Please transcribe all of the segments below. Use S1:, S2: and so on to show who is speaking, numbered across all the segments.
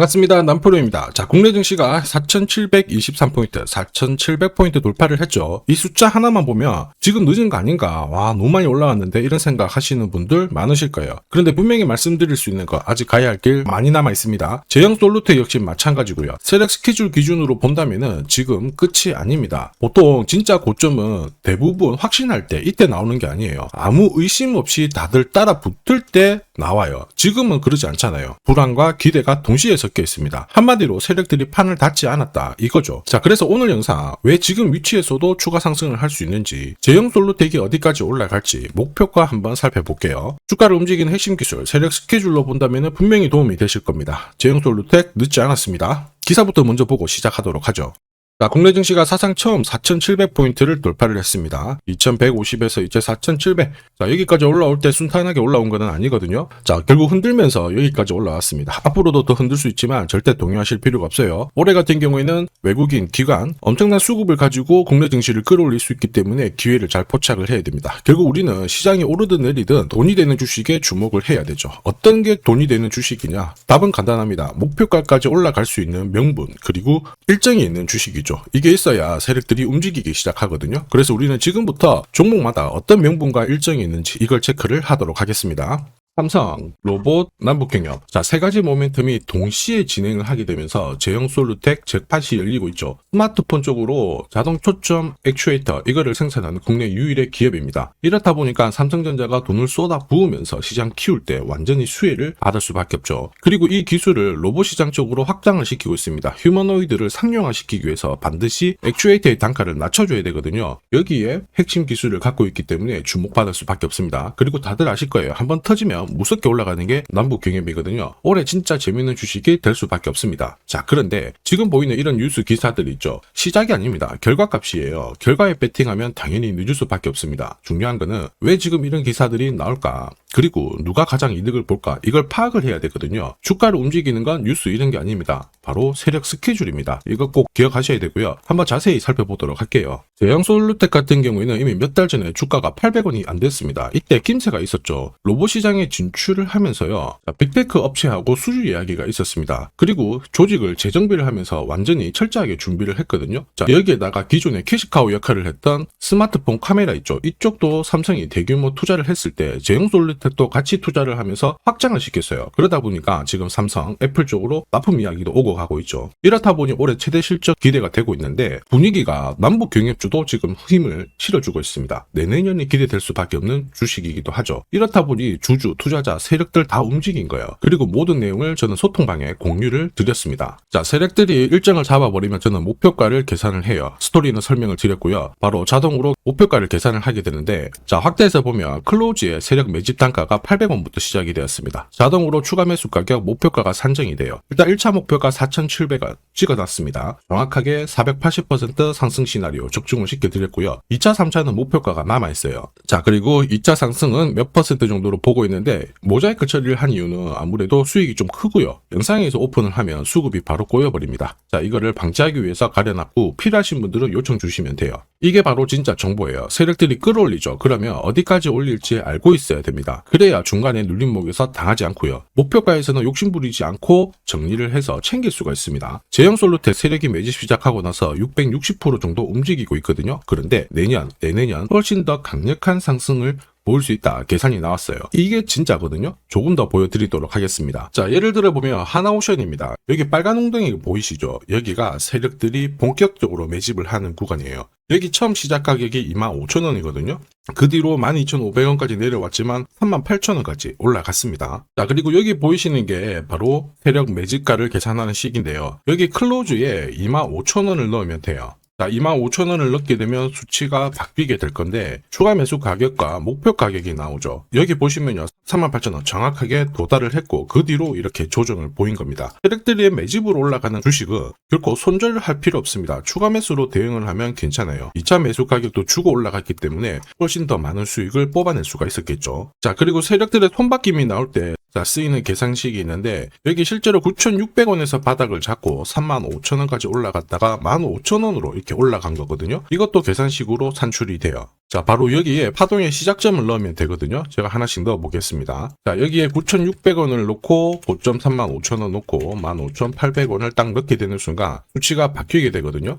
S1: 반갑습니다. 남프로입니다. 자, 국내 증시가 4,723포인트, 4,700포인트 돌파를 했죠. 이 숫자 하나만 보면 지금 늦은 거 아닌가, 와, 너무 많이 올라왔는데 이런 생각 하시는 분들 많으실 거예요. 그런데 분명히 말씀드릴 수 있는 거 아직 가야 할 길 많이 남아 있습니다. 제형 솔루텍 역시 마찬가지고요. 세력 스케줄 기준으로 본다면은 지금 끝이 아닙니다. 보통 진짜 고점은 대부분 확신할 때 이때 나오는 게 아니에요. 아무 의심 없이 다들 따라 붙을 때 나와요. 지금은 그러지 않잖아요. 불안과 기대가 동시에 섞여 있습니다. 한마디로 세력들이 판을 닫지 않았다 이거죠. 자, 그래서 오늘 영상 왜 지금 위치에서도 추가 상승을 할 수 있는지 제형 솔루텍이 어디까지 올라갈지 목표가 한번 살펴볼게요. 주가를 움직이는 핵심 기술 세력 스케줄로 본다면 분명히 도움이 되실 겁니다. 제형 솔루텍 늦지 않았습니다. 기사부터 먼저 보고 시작하도록 하죠. 자, 국내 증시가 사상 처음 4,700포인트를 돌파를 했습니다. 2,150에서 이제 4,700. 자, 여기까지 올라올 때 순탄하게 올라온 건 아니거든요. 자, 결국 흔들면서 여기까지 올라왔습니다. 앞으로도 더 흔들 수 있지만 절대 동요하실 필요가 없어요. 올해 같은 경우에는 외국인, 기관, 엄청난 수급을 가지고 국내 증시를 끌어올릴 수 있기 때문에 기회를 잘 포착을 해야 됩니다. 결국 우리는 시장이 오르든 내리든 돈이 되는 주식에 주목을 해야 되죠. 어떤 게 돈이 되는 주식이냐? 답은 간단합니다. 목표가까지 올라갈 수 있는 명분, 그리고 일정이 있는 주식이죠. 이게 있어야 세력들이 움직이기 시작하거든요. 그래서 우리는 지금부터 종목마다 어떤 명분과 일정이 있는지 이걸 체크를 하도록 하겠습니다. 삼성, 로봇, 남북경협. 자, 세 가지 모멘텀이 동시에 진행을 하게 되면서 제형 솔루텍 잭팟이 열리고 있죠. 스마트폰 쪽으로 자동 초점 액추에이터 이거를 생산하는 국내 유일의 기업입니다. 이렇다 보니까 삼성전자가 돈을 쏟아 부으면서 시장 키울 때 완전히 수혜를 받을 수밖에 없죠. 그리고 이 기술을 로봇 시장 쪽으로 확장을 시키고 있습니다. 휴머노이드를 상용화시키기 위해서 반드시 액추에이터의 단가를 낮춰줘야 되거든요. 여기에 핵심 기술을 갖고 있기 때문에 주목받을 수밖에 없습니다. 그리고 다들 아실 거예요. 한번 터지면 무섭게 올라가는 게 남북 경협이거든요. 올해 진짜 재밌는 주식이 될 수밖에 없습니다. 자, 그런데 지금 보이는 이런 뉴스 기사들이 있죠. 시작이 아닙니다. 결과값이에요. 결과에 베팅하면 당연히 늦을 수밖에 없습니다. 중요한 거는 왜 지금 이런 기사들이 나올까? 그리고 누가 가장 이득을 볼까? 이걸 파악을 해야 되거든요. 주가를 움직이는 건 뉴스 이런 게 아닙니다. 바로 세력 스케줄입니다. 이거 꼭 기억하셔야 되고요. 한번 자세히 살펴보도록 할게요. 대형 솔루텍 같은 경우에는 이미 몇 달 전에 주가가 800원이 안 됐습니다. 이때 김새가 있었죠. 로봇 시장에 진출을 하면서요. 자, 빅테크 업체하고 수주 이야기가 있었습니다. 그리고 조직을 재정비를 하면서 완전히 철저하게 준비를 했거든요. 자, 여기에다가 기존의 캐시카우 역할을 했던 스마트폰 카메라 있죠. 이쪽도 삼성이 대규모 투자를 했을 때 제형 솔루텍 도 같이 투자를 하면서 확장을 시켰어요. 그러다 보니까 지금 삼성, 애플 쪽으로 납품 이야기도 오고 가고 있죠. 이렇다 보니 올해 최대 실적 기대가 되고 있는데 분위기가 남북 경협주도 지금 힘을 실어주고 있습니다. 내내년이 기대될 수밖에 없는 주식이기도 하죠. 이렇다 보니 주주, 투자자, 세력들 다 움직인 거예요. 그리고 모든 내용을 저는 소통방에 공유를 드렸습니다. 자, 세력들이 일정을 잡아버리면 저는 목표가를 계산을 해요. 스토리는 설명을 드렸고요. 바로 자동으로 목표가를 계산을 하게 되는데 자, 확대해서 보면 클로즈의 세력 매집 단가가 800원부터 시작이 되었습니다. 자동으로 추가 매수 가격 목표가가 산정이 돼요. 일단 1차 목표가 4,700원 찍어놨습니다. 정확하게 480% 상승 시나리오 적중을 시켜드렸고요. 2차, 3차는 목표가가 남아있어요. 자, 그리고 2차 상승은 몇 퍼센트 정도로 보고 있는데 모자이크 처리를 한 이유는 아무래도 수익이 좀 크고요. 영상에서 오픈을 하면 수급이 바로 꼬여버립니다. 자, 이거를 방지하기 위해서 가려놨고 필요하신 분들은 요청 주시면 돼요. 이게 바로 진짜 정보예요. 세력들이 끌어올리죠. 그러면 어디까지 올릴지 알고 있어야 됩니다. 그래야 중간에 눌림목에서 당하지 않고요. 목표가에서는 욕심부리지 않고 정리를 해서 챙길 수가 있습니다. 제형 솔루텍 세력이 매집 시작하고 나서 660% 정도 움직이고 있거든요. 그런데 내년, 내내년 훨씬 더 강력한 상승을 볼수 있다 계산이 나왔어요. 이게 진짜거든요. 조금 더 보여드리도록 하겠습니다. 자 예를 들어 보면 하나오션입니다. 여기 빨간 웅덩이 보이시죠? 여기가 세력들이 본격적으로 매집을 하는 구간이에요. 여기 처음 시작 가격이 25,000원이거든요. 그 뒤로 12,500원까지 내려왔지만 38,000원까지 올라갔습니다. 자, 그리고 여기 보이시는 게 바로 세력 매집가를 계산하는 식인데요. 여기 클로즈에 25,000원을 넣으면 돼요. 자, 25,000원을 넣게 되면 수치가 바뀌게 될 건데 추가 매수 가격과 목표 가격이 나오죠. 여기 보시면요. 38,000원 정확하게 도달을 했고 그 뒤로 이렇게 조정을 보인 겁니다. 세력들이 매집으로 올라가는 주식은 결코 손절을 할 필요 없습니다. 추가 매수로 대응을 하면 괜찮아요. 2차 매수 가격도 주고 올라갔기 때문에 훨씬 더 많은 수익을 뽑아낼 수가 있었겠죠. 자, 그리고 세력들의 손바뀜이 나올 때 자, 쓰이는 계산식이 있는데 여기 실제로 9,600원에서 바닥을 잡고 35,000원까지 올라갔다가 15,000원으로 이렇게 올라간 거거든요. 이것도 계산식으로 산출이 돼요. 자, 바로 여기에 파동의 시작점을 넣으면 되거든요. 제가 하나씩 넣어 보겠습니다. 자, 여기에 9,600원을 놓고 고점 35,000원 놓고 15,800원을 딱 넣게 되는 순간 수치가 바뀌게 되거든요.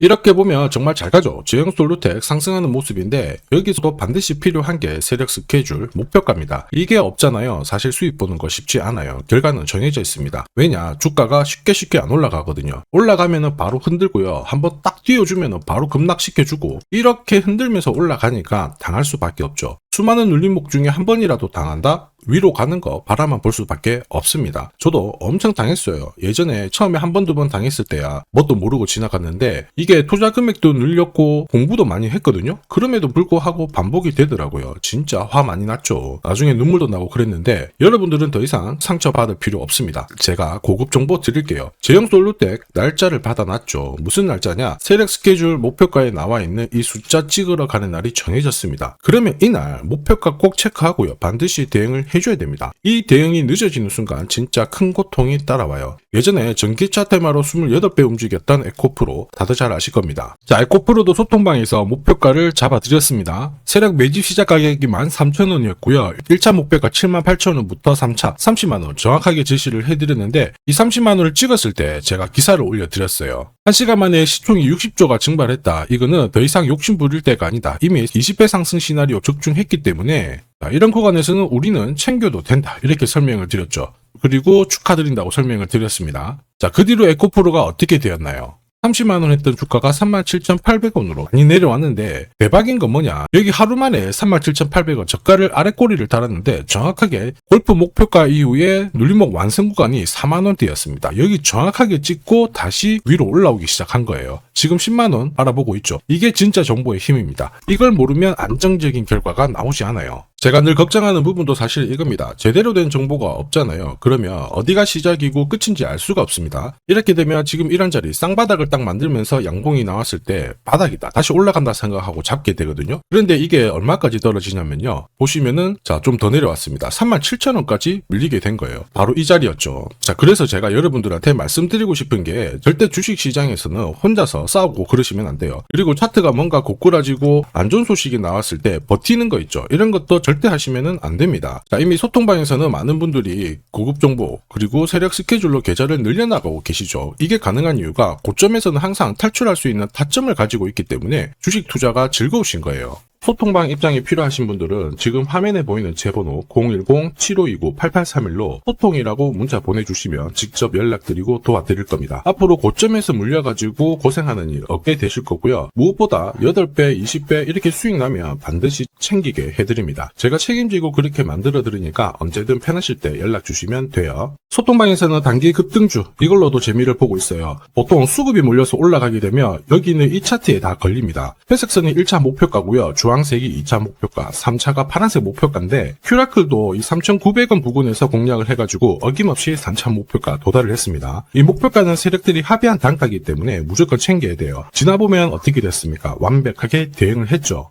S1: 이렇게 보면 정말 잘 가죠. 제형 솔루텍 상승하는 모습인데 여기서도 반드시 필요한 게 세력 스케줄, 목표가입니다. 이게 없잖아요. 사실 수익 보는 거 쉽지 않아요. 결과는 정해져 있습니다. 왜냐? 주가가 쉽게 쉽게 안 올라가거든요. 올라가면은 바로 흔들고요. 한번 딱 띄워주면은 바로 급락시켜주고 이렇게 흔들면서 올라가니까 당할 수밖에 없죠. 수많은 눌림목 중에 한 번이라도 당한다? 위로 가는 거 바라만 볼 수밖에 없습니다. 저도 엄청 당했어요. 예전에 처음에 한 번, 두 번 당했을 때야 뭣도 모르고 지나갔는데 이게 투자 금액도 늘렸고 공부도 많이 했거든요. 그럼에도 불구하고 반복이 되더라고요. 진짜 화 많이 났죠. 나중에 눈물도 나고 그랬는데 여러분들은 더 이상 상처받을 필요 없습니다. 제가 고급 정보 드릴게요. 제형 솔루텍 날짜를 받아놨죠. 무슨 날짜냐? 세력 스케줄 목표가에 나와 있는 이 숫자 찍으러 가는 날이 정해졌습니다. 그러면 이날 목표가 꼭 체크하고요. 반드시 대응을 해줘야 됩니다. 이 대응이 늦어지는 순간 진짜 큰 고통이 따라와요. 예전에 전기차 테마로 28배 움직였던 에코프로 다들 잘 아실 겁니다. 자, 에코프로도 소통방에서 목표가를 잡아드렸습니다. 세력 매집 시작 가격이 13,000원이었고요. 1차 목표가 78,000원부터 3차 30만원 정확하게 제시를 해드렸는데 이 30만원을 찍었을 때 제가 기사를 올려드렸어요. 1시간 만에 시총이 60조가 증발했다. 이거는 더 이상 욕심 부릴 때가 아니다. 이미 20배 상승 시나리오 적중했기 때문에 자, 이런 구간에서는 우리는 챙겨도 된다. 이렇게 설명을 드렸죠. 그리고 축하드린다고 설명을 드렸습니다. 자, 그 뒤로 에코프로가 어떻게 되었나요? 30만 원 했던 주가가 37,800원으로 많이 내려왔는데 대박인 건 뭐냐? 여기 하루 만에 37,800원 저가를 아래 꼬리를 달았는데 정확하게 골프 목표가 이후에 눌림목 완성 구간이 4만 원대였습니다. 여기 정확하게 찍고 다시 위로 올라오기 시작한 거예요 지금 10만 원 알아보고 있죠 이게 진짜 정보의 힘입니다 이걸 모르면 안정적인 결과가 나오지 않아요 제가 늘 걱정하는 부분도 사실 이겁니다. 제대로 된 정보가 없잖아요. 그러면 어디가 시작이고 끝인지 알 수가 없습니다. 이렇게 되면 지금 이런 자리 쌍바닥을 딱 만들면서 양봉이 나왔을 때 바닥이다. 다시 올라간다 생각하고 잡게 되거든요. 그런데 이게 얼마까지 떨어지냐면요. 보시면은 자 좀 더 내려왔습니다. 37,000원까지 밀리게 된 거예요. 바로 이 자리였죠. 자 그래서 제가 여러분들한테 말씀드리고 싶은 게 절대 주식 시장에서는 혼자서 싸우고 그러시면 안 돼요. 그리고 차트가 뭔가 고꾸라지고 안 좋은 소식이 나왔을 때 버티는 거 있죠. 이런 것도 절대 하시면은 안 됩니다. 자, 이미 소통방에서는 많은 분들이 고급 정보 그리고 세력 스케줄로 계좌를 늘려나가고 계시죠. 이게 가능한 이유가 고점에서는 항상 탈출할 수 있는 타점을 가지고 있기 때문에 주식 투자가 즐거우신 거예요. 소통방 입장이 필요하신 분들은 지금 화면에 보이는 제 번호 010-7529-8831로 소통이라고 문자 보내주시면 직접 연락드리고 도와드릴 겁니다. 앞으로 고점에서 물려가지고 고생하는 일 없게 되실 거고요. 무엇보다 8배, 20배 이렇게 수익 나면 반드시 챙기게 해드립니다. 제가 책임지고 그렇게 만들어 드리니까 언제든 편하실 때 연락 주시면 돼요. 소통방에서는 단기 급등주 이걸로도 재미를 보고 있어요. 보통 수급이 몰려서 올라가게 되면 여기는 이 차트에 다 걸립니다. 회색선이 1차 목표가고요. 주황 색이 2차 목표가, 3차가 파란색 목표가인데 큐라클도 이 3,900원 부근에서 공략을 해가지고 어김없이 3차 목표가 도달을 했습니다. 이 목표가는 세력들이 합의한 단가이기 때문에 무조건 챙겨야 돼요. 지나보면 어떻게 됐습니까? 완벽하게 대응을 했죠.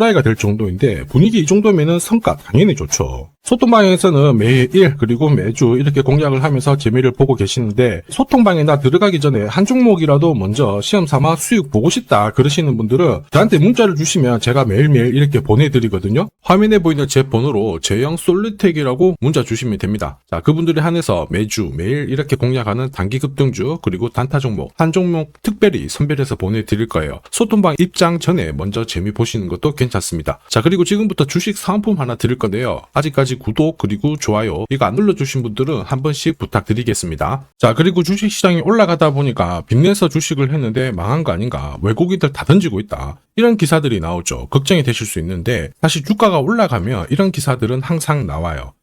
S1: 후라이가 될 정도인데 분위기 이 정도면은 성과 당연히 좋죠. 소통방에서는 매일 그리고 매주 이렇게 공략을 하면서 재미를 보고 계시는데 소통방에 나 들어가기 전에 한 종목이라도 먼저 시험 삼아 수익 보고 싶다 그러시는 분들은 저한테 문자를 주시면 제가 매일매일 이렇게 보내드리거든요. 화면에 보이는 제 번호로 제형 솔루텍이라고 문자 주시면 됩니다. 자 그분들에 한해서 매주 매일 이렇게 공략하는 단기 급등주 그리고 단타 종목 한 종목 특별히 선별해서 보내드릴 거예요. 소통방 입장 전에 먼저 재미 보시는 것도 괜찮습니다. 자 그리고 지금부터 주식 사은품 하나 드릴 건데요. 아직까지 구독 그리고 좋아요 이거 안 눌러주신 분들은 한 번씩 부탁드리겠습니다. 자 그리고 주식 시장이 올라가다 보니까 빚내서 주식을 했는데 망한 거 아닌가 외국인들 다 던지고 있다. 이런 기사들이 나오죠. 걱정이 되실 수 있는데 사실 주가가 올라가면 이런 기사들은 항상 나와요.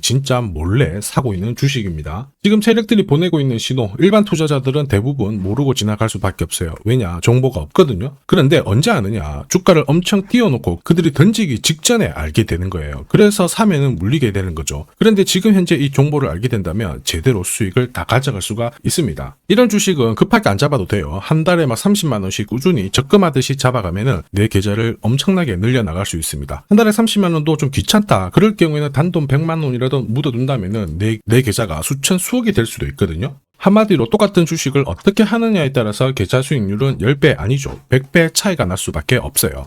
S1: 진짜 몰래 사고 있는 주식입니다. 지금 세력들이 보내고 있는 신호 일반 투자자들은 대부분 모르고 지나갈 수밖에 없어요. 왜냐 정보가 없거든요. 그런데 언제 아느냐 주가를 엄청 띄워놓고 그들이 던지기 직전에 알게 되는 거예요. 그래서 사면은 물리게 되는 거죠. 그런데 지금 현재 이 정보를 알게 된다면 제대로 수익을 다 가져갈 수가 있습니다. 이런 주식은 급하게 안 잡아도 돼요. 한 달에 막 30만 원씩 꾸준히 적금하듯이 잡아가면은 내 계좌를 엄청나게 늘려나갈 수 있습니다. 한 달에 30만 원도 좀 귀찮다. 그럴 경우에는 단돈 100만 원이라 도 묻어둔다면은 내, 내 계좌가 수천 수억이 될 수도 있거든요. 한마디로 똑같은 주식을 어떻게 하느냐에 따라서 계좌 수익률은 10배 아니죠. 100배 차이가 날 수밖에 없어요.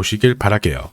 S1: 시길 바랄게요.